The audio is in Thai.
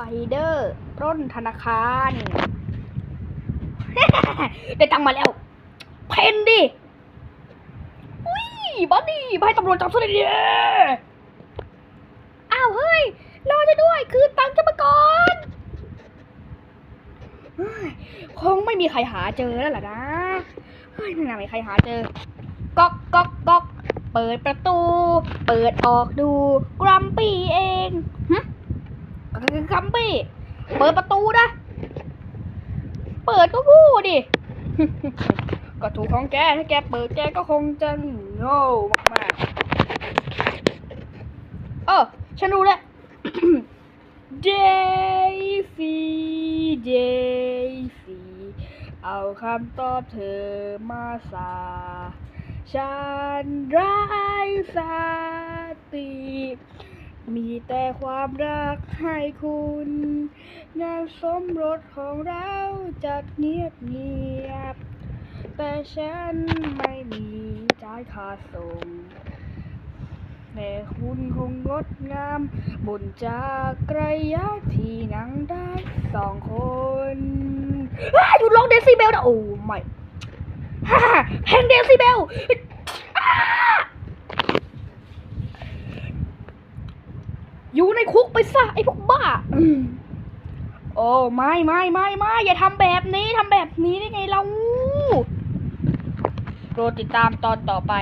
ไปเดอร์ปล้นธนาคารได้ตังมาแล้ว เพนดิอุ้ยบัดดี้ไปตำรวจจับซะเลยดิอ้าวเฮ้ย รอจะด้วยคืนตังจะมาก่อนคงไม่มีใครหาเจอแล้วล่ะนะเฮ้ยไม่น่ามีใครหาเจอ ก๊อกก๊อกก๊อกเปิดประตู เปิดออกดูกรัมปี้เอง คัมปี้เปิดประตูนะ เปิดก็พูดดิ ก็ถูกของแก ถ้าแกเปิดแกก็คงจะโง่มากๆเออฉันรู้แล้วเดฟี่เดฟี่เอาคำตอบเธอมาสา ฉันร้ายสา แต่ความรักให้คุณ งานสมรสของเราจะเงียบเงียบ แต่ฉันไม่มีจ่ายค่าส่ง แต่คุณคงงดงามบนจากรยานที่นั่งได้สองคนอ้าหยุดร้องเดซิเบลนะโอ้ไม่ฮ่าเพลงเดซิเบลอ้า อยู่ในคุกไปซะไอ้พวกบ้าอืมโอ้ไม่ไม่ไม่ไม่อย่าทำแบบนี้ทำแบบนี้ได้ไงเราโปรดติดตามตอนต่อไป